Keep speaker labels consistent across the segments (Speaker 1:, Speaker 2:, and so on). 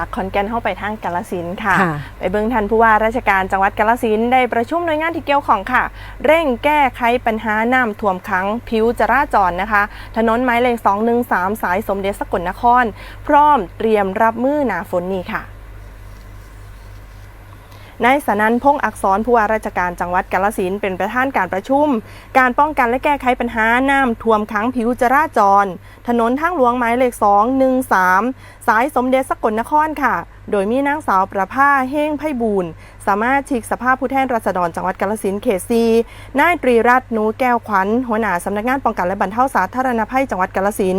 Speaker 1: จากขอนแก่นเข้าไปทางกาลสินธุ์ค่ะ
Speaker 2: ค่ะ
Speaker 1: ไปเบิ่งทันผู้ว่าราชการจังหวัดกาลสินธุ์ได้ประชุมหน่วยงานที่เกี่ยวข้องค่ะ เร่งแก้ไขปัญหาน้ำท่วมขังผิวจราจรนะคะ ถนนหมายเลข213 สายสมเด็จสกลนคร พร้อมเตรียมรับมือหนาฝนนี้ค่ะ นายสนันพงษ์อักษรผู้ว่าราชการจังหวัดกาลสินเป็นประธานการประชุม การป้องกันและแก้ไขปัญหาน้ำท่วมขังผิวจราจร ถนนทางหลวงหมายเลข 213 สายสมเด็จสกลนครค่ะ โดยมีนางสาวประภาเฮงไพบูลสามารถชิกสภาพผู้แทนราษฎรจังหวัดกาลสินเขตซีนายตรีรัตน์นูแก้วขวัญหัวหน้าสำนักงานป้องกันและบรรเทาสาธารณภัยจังหวัดกาลสิน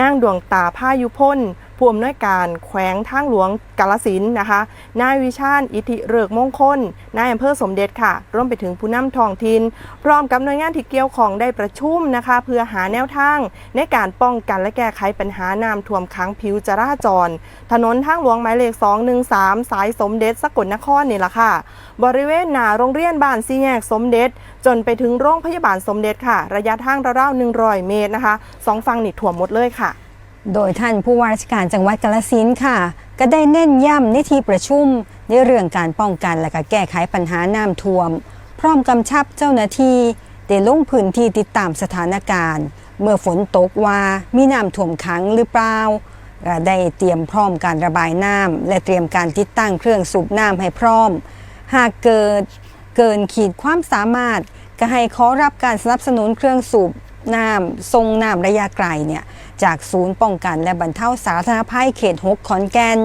Speaker 1: นางดวงตาผ้ายุพ้น ผู้อำนวยการแขวงทางหลวงกาลสินนะคะ นายวิชาญอิทธิเริกมงคล นายอำเภอสมเด็จค่ะ ร่วมไปถึงผู้นำท้องถิ่นพร้อมกับหน่วยงานที่เกี่ยวข้องได้ประชุมนะคะ เพื่อหาแนวทางในการป้องกันและแก้ไขปัญหาน้ำท่วมขังผิวจราจร ถนนทางหลวงหมายเลข 213 สายสมเด็จสกลนครนี่แหละค่ะ บริเวณหน้าโรงเรียนบ้านซีแยกสมเด็จ จนไปถึงโรงพยาบาลสมเด็จค่ะ ระยะทางราวๆ100 เมตรนะคะสองฝั่งนี่ท่วมหมดเลยค่ะ
Speaker 2: โดยท่านผู้ว่าราชการจังหวัดกาลสินค่ะ ก็ได้เน้นย้ำในที่ประชุม ในเรื่องการป้องกันและก็แก้ไขปัญหาน้ำท่วม พร้อมกำชับเจ้าหน้าที่ได้ลงพื้นที่ติดตามสถานการณ์ เมื่อฝนตกว่ามีน้ำท่วมขังหรือเปล่าได้เตรียมพร้อมการระบายน้ำและเตรียมการติดตั้งเครื่องสูบน้ำให้พร้อม หากเกิดเกินขีดความสามารถ ก็ให้ขอรับการสนับสนุนเครื่องสูบ น้ำทรงน้ำระยะไกลเนี่ยจากศูนย์ป้องกันและบรรเทาสาธารณภัยเขต6ขอนแก่น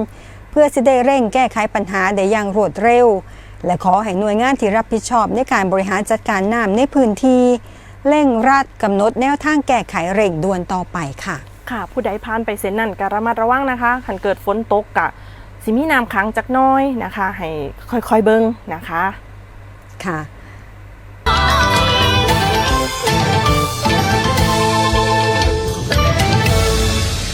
Speaker 2: เพื่อจะได้เร่งแก้ไขปัญหาได้อย่างรวดเร็ว และขอให้หน่วยงานที่รับผิดชอบในการบริหารจัดการน้ำในพื้นที่เร่งรัดกำหนดแนวทางแก้ไขเร่งด่วนต่อไปค่ะ
Speaker 1: ค่ะ ผู้ใดผ่านไปเส้นนั่นก็ระมัดระวังนะคะขันเกิดฝนตกกะสิมีน้ำขังจักหน้อยนะคะ ให้ค่อยๆเบิ้งนะคะ
Speaker 2: ค่ะ